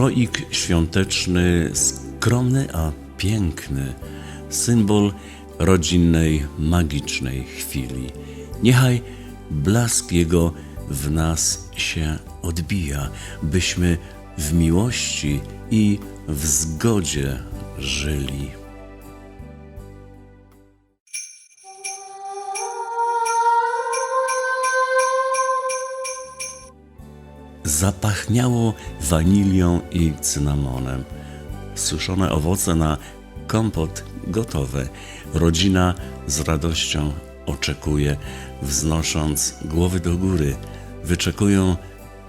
Stroik świąteczny, skromny, a piękny, symbol rodzinnej, magicznej chwili. Niechaj blask jego w nas się odbija, byśmy w miłości i w zgodzie żyli. Zapachniało wanilią i cynamonem. Suszone owoce na kompot gotowe. Rodzina z radością oczekuje, wznosząc głowy do góry. Wyczekują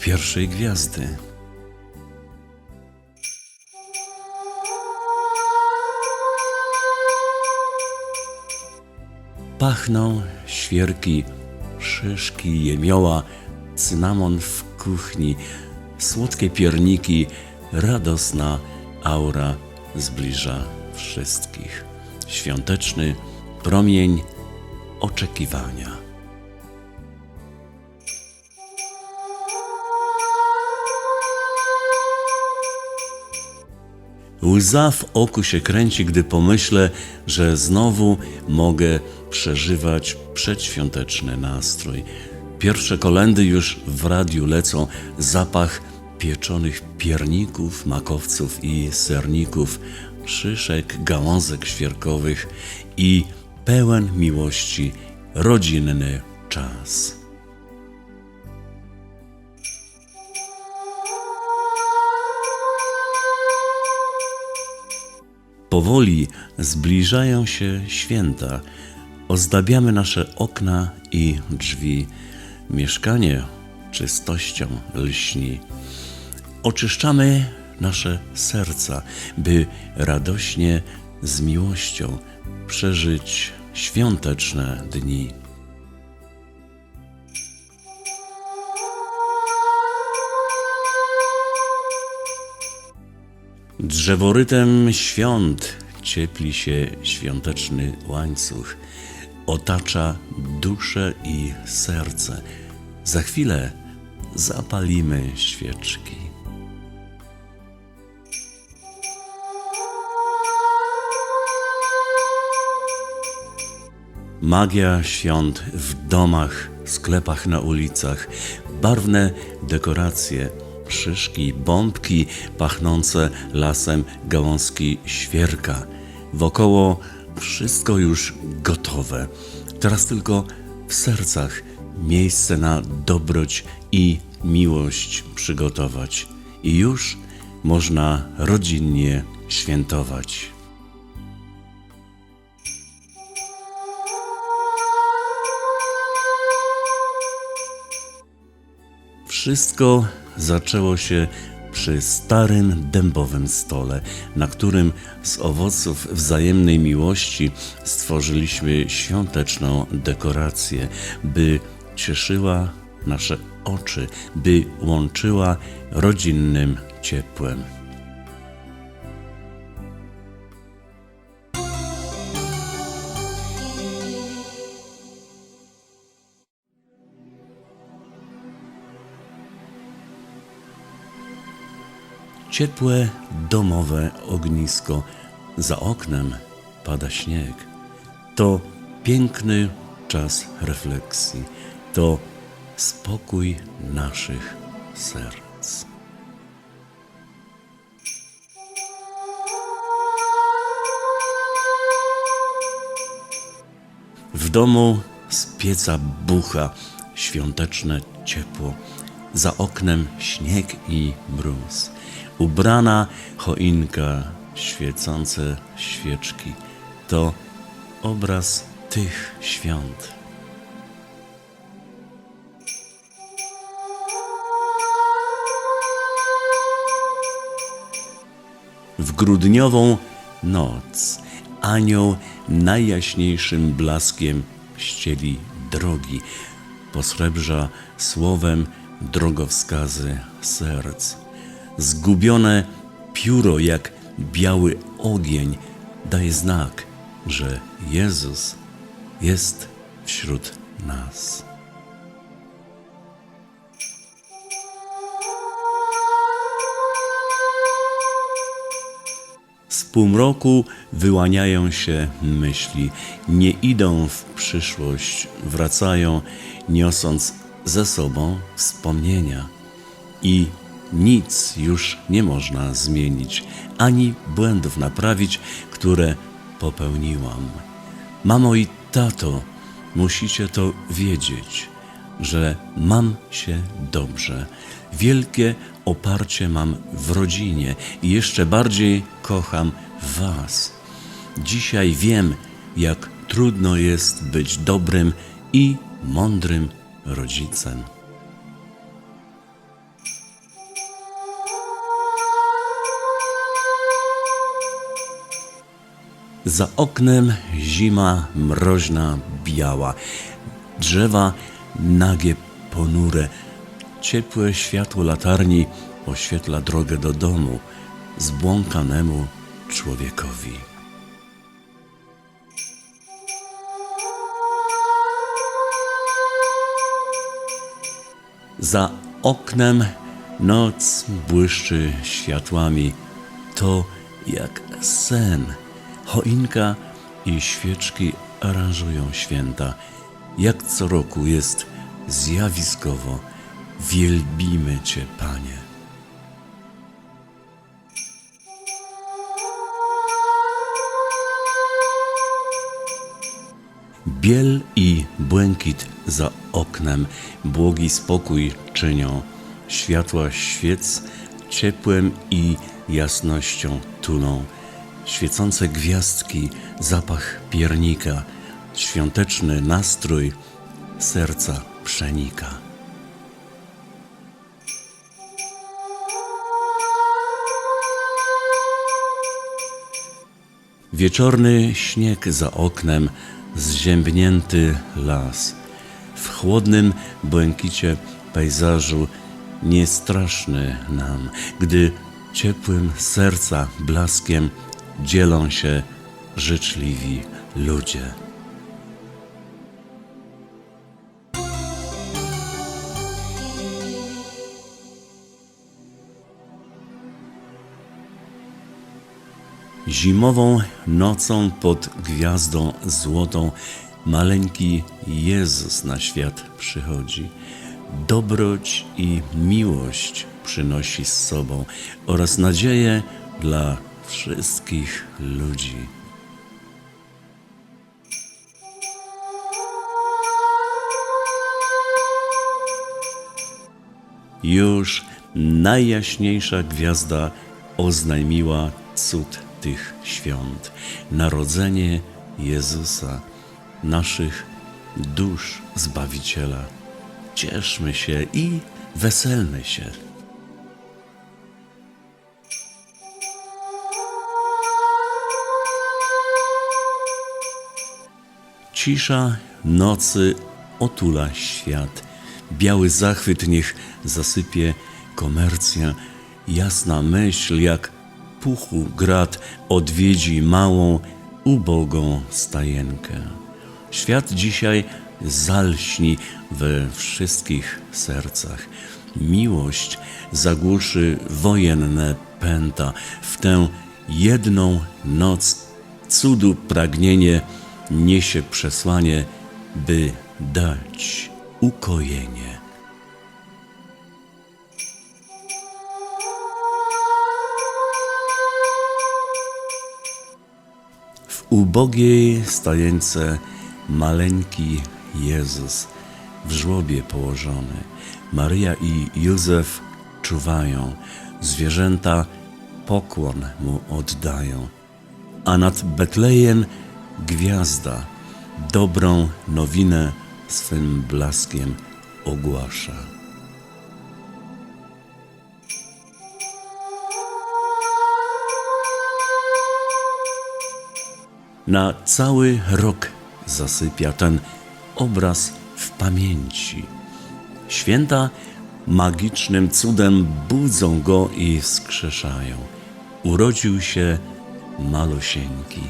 pierwszej gwiazdy. Pachną świerki, szyszki, jemioła, cynamon w kuchni, słodkie pierniki, radosna aura zbliża wszystkich. Świąteczny promień oczekiwania. Łza w oku się kręci, gdy pomyślę, że znowu mogę przeżywać przedświąteczny nastrój. Pierwsze kolendy już w radiu lecą, zapach pieczonych pierników, makowców i serników, szyszek, gałązek świerkowych i pełen miłości rodzinny czas. Powoli zbliżają się święta. Ozdabiamy nasze okna i drzwi. Mieszkanie czystością lśni. Oczyszczamy nasze serca, by radośnie z miłością przeżyć świąteczne dni. Drzeworytem świąt ciepli się świąteczny łańcuch, otacza duszę i serce. Za chwilę zapalimy świeczki. Magia świąt w domach, sklepach na ulicach, barwne dekoracje, szyszki, bombki pachnące lasem gałązki świerka. Wokoło wszystko już gotowe. Teraz tylko w sercach miejsce na dobroć i miłość przygotować. I już można rodzinnie świętować. Wszystko zaczęło się przy starym dębowym stole, na którym z owoców wzajemnej miłości stworzyliśmy świąteczną dekorację, by cieszyła nasze oczy, by łączyła rodzinnym ciepłem. Ciepłe, domowe ognisko, za oknem pada śnieg. To piękny czas refleksji, to spokój naszych serc. W domu z pieca bucha świąteczne ciepło, za oknem śnieg i mróz, ubrana choinka, świecące świeczki to obraz tych świąt. W grudniową noc anioł najjaśniejszym blaskiem ścieli drogi, posrebrza słowem drogowskazy serc. Zgubione pióro jak biały ogień daje znak, że Jezus jest wśród nas. Półmroku wyłaniają się myśli, nie idą w przyszłość, wracają, niosąc ze sobą wspomnienia. I nic już nie można zmienić, ani błędów naprawić, które popełniłam. Mamo i tato, musicie to wiedzieć, że mam się dobrze. Wielkie oparcie mam w rodzinie i jeszcze bardziej kocham Was. Dzisiaj wiem, jak trudno jest być dobrym i mądrym rodzicem. Za oknem zima mroźna, biała. Drzewa nagie, ponure. Ciepłe światło latarni oświetla drogę do domu zbłąkanemu człowiekowi. Za oknem noc błyszczy światłami. To jak sen. Choinka i świeczki aranżują święta. Jak co roku jest zjawiskowo. Wielbimy Cię, Panie. Biel i błękit za oknem, błogi spokój czynią. Światła świec ciepłem i jasnością tulą. Świecące gwiazdki, zapach piernika, świąteczny nastrój serca przenika. Wieczorny śnieg za oknem, zziębnięty las. W chłodnym błękicie pejzażu niestraszny nam, gdy ciepłym serca blaskiem dzielą się życzliwi ludzie. Zimową nocą pod gwiazdą złotą maleńki Jezus na świat przychodzi. Dobroć i miłość przynosi z sobą oraz nadzieję dla wszystkich ludzi. Już najjaśniejsza gwiazda oznajmiła cud tych świąt narodzenie Jezusa, naszych dusz Zbawiciela. Cieszmy się i weselmy się. Cisza nocy otula świat. Biały zachwyt niech zasypie komercja. Jasna myśl jak puchu grat odwiedzi małą, ubogą stajenkę. Świat dzisiaj zalśni we wszystkich sercach. Miłość zagłuszy wojenne pęta. W tę jedną noc cudu pragnienie niesie przesłanie, by dać ukojenie. Ubogiej stajence maleńki Jezus w żłobie położony. Maryja i Józef czuwają, zwierzęta pokłon mu oddają. A nad Betlejem gwiazda dobrą nowinę swym blaskiem ogłasza. Na cały rok zasypia ten obraz w pamięci. Święta magicznym cudem budzą go i wskrzeszają. Urodził się malusieńki.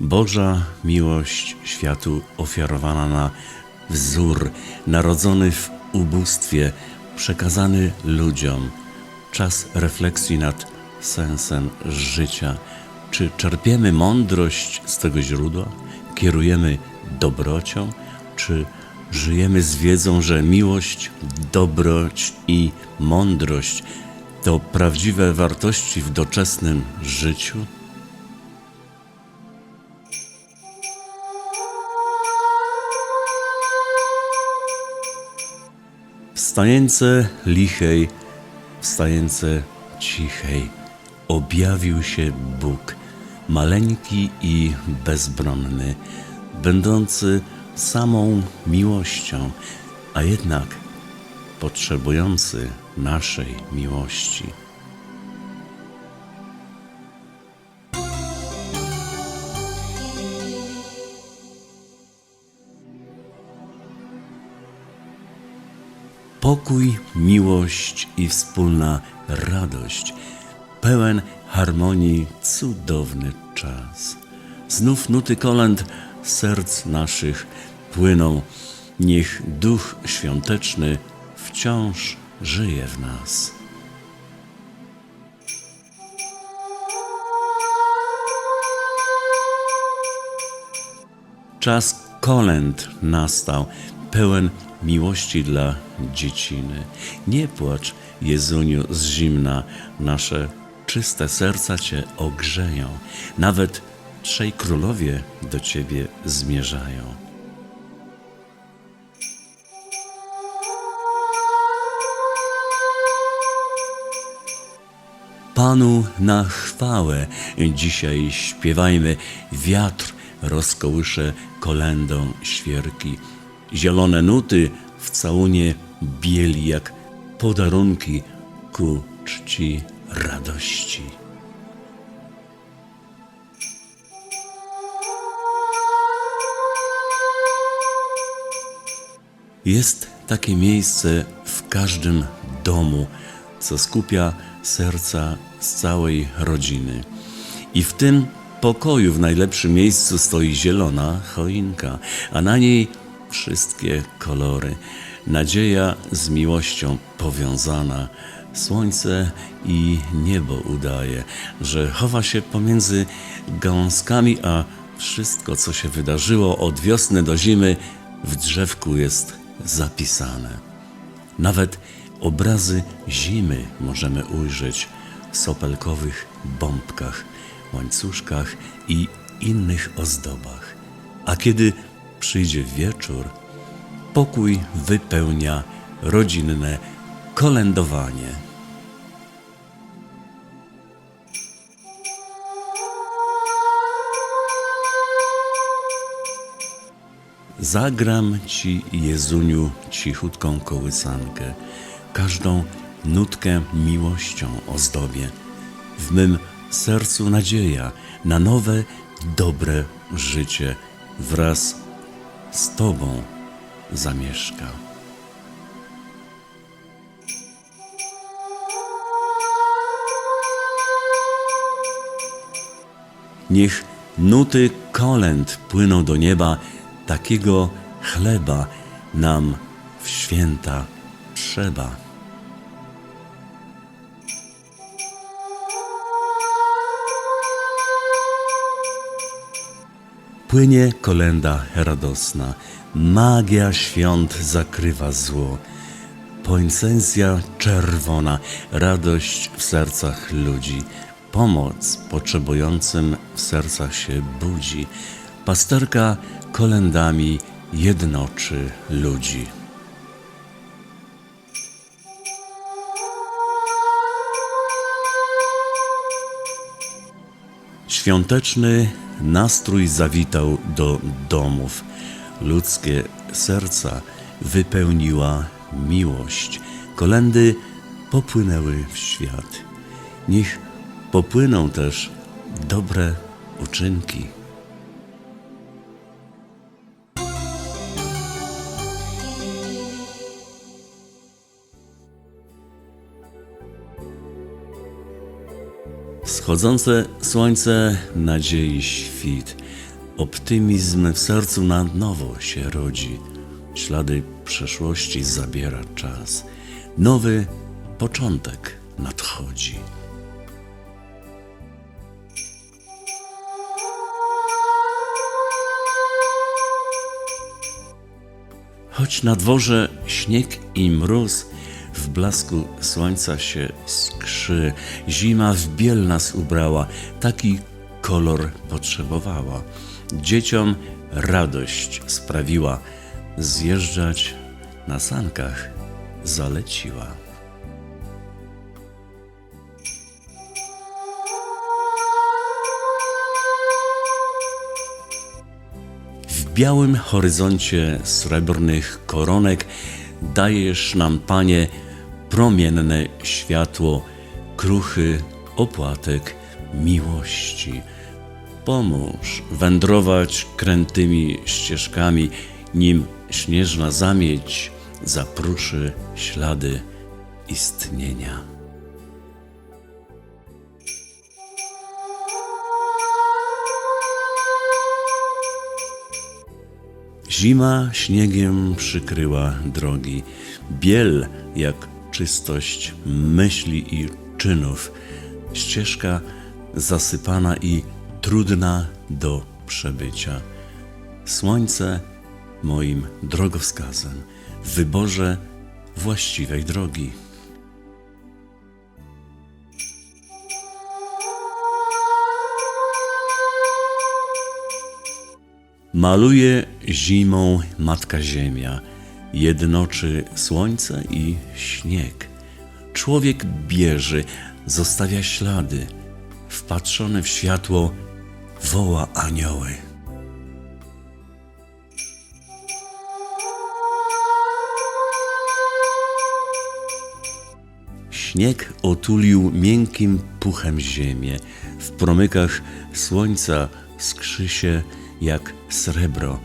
Boża miłość światu ofiarowana na wzór, narodzony w ubóstwie, przekazany ludziom. Czas refleksji nad sensem życia. Czy czerpiemy mądrość z tego źródła? Kierujemy dobrocią? Czy żyjemy z wiedzą, że miłość, dobroć i mądrość to prawdziwe wartości w doczesnym życiu? Wstające lichej, wstające cichej, objawił się Bóg, maleńki i bezbronny, będący samą miłością, a jednak potrzebujący naszej miłości. Pokój, miłość i wspólna radość, pełen harmonii cudowny czas. Znów nuty kolęd serc naszych płyną, niech Duch Świąteczny wciąż żyje w nas. Czas kolęd nastał, pełen miłości dla dzieciny. Nie płacz, Jezuniu, z zimna, nasze czyste serca Cię ogrzeją. Nawet trzej królowie do Ciebie zmierzają. Panu na chwałę dzisiaj śpiewajmy. Wiatr rozkołysze kolendą świerki. Zielone nuty w całunie bieli jak podarunki ku czci radości. Jest takie miejsce w każdym domu, co skupia serca z całej rodziny. I w tym pokoju w najlepszym miejscu stoi zielona choinka, a na niej wszystkie kolory. Nadzieja z miłością powiązana. Słońce i niebo udaje, że chowa się pomiędzy gałązkami, a wszystko, co się wydarzyło od wiosny do zimy, w drzewku jest zapisane. Nawet obrazy zimy możemy ujrzeć w sopelkowych bombkach, łańcuszkach i innych ozdobach. A kiedy przyjdzie wieczór, pokój wypełnia rodzinne kolędowanie. Zagram ci, Jezuniu, cichutką kołysankę, każdą nutkę miłością ozdobię. W mym sercu nadzieja na nowe, dobre życie wraz z Tobą zamieszka. Niech nuty kolęd płyną do nieba, takiego chleba nam w święta trzeba. Płynie kolenda radosna, magia świąt zakrywa zło. Poincensja czerwona, radość w sercach ludzi, pomoc potrzebującym w sercach się budzi. Pasterka kolendami jednoczy ludzi. Świąteczny nastrój zawitał do domów. Ludzkie serca wypełniła miłość. Kolendy popłynęły w świat. Niech popłyną też dobre uczynki. Wschodzące słońce nadziei świt, optymizm w sercu na nowo się rodzi. ślady przeszłości zabiera czas. Nowy początek nadchodzi. Choć na dworze śnieg i mróz, w blasku słońca się skrzy, zima w biel nas ubrała, taki kolor potrzebowała. Dzieciom radość sprawiła, zjeżdżać na sankach zaleciła. W białym horyzoncie srebrnych koronek dajesz nam, Panie, promienne światło, kruchy opłatek miłości. Pomóż wędrować krętymi ścieżkami, nim śnieżna zamieć zapruszy ślady istnienia. Zima śniegiem przykryła drogi, biel jak czystość myśli i czynów, ścieżka zasypana i trudna do przebycia. Słońce moim drogowskazem wyborze właściwej drogi. Maluje zimą Matka Ziemia, jednoczy słońce i śnieg. Człowiek bierze, zostawia ślady, wpatrzony w światło woła anioły. Śnieg otulił miękkim puchem ziemię. W promykach słońca skrzy się jak srebro.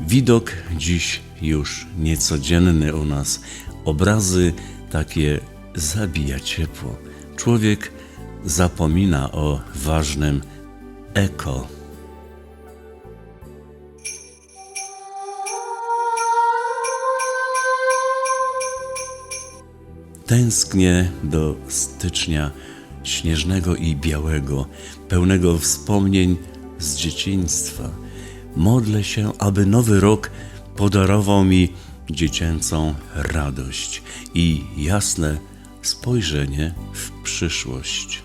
Widok dziś już niecodzienny u nas. Obrazy takie zabija ciepło. Człowiek zapomina o ważnym eko. Tęsknię do stycznia śnieżnego i białego, pełnego wspomnień z dzieciństwa. Modlę się, aby nowy rok podarował mi dziecięcą radość i jasne spojrzenie w przyszłość.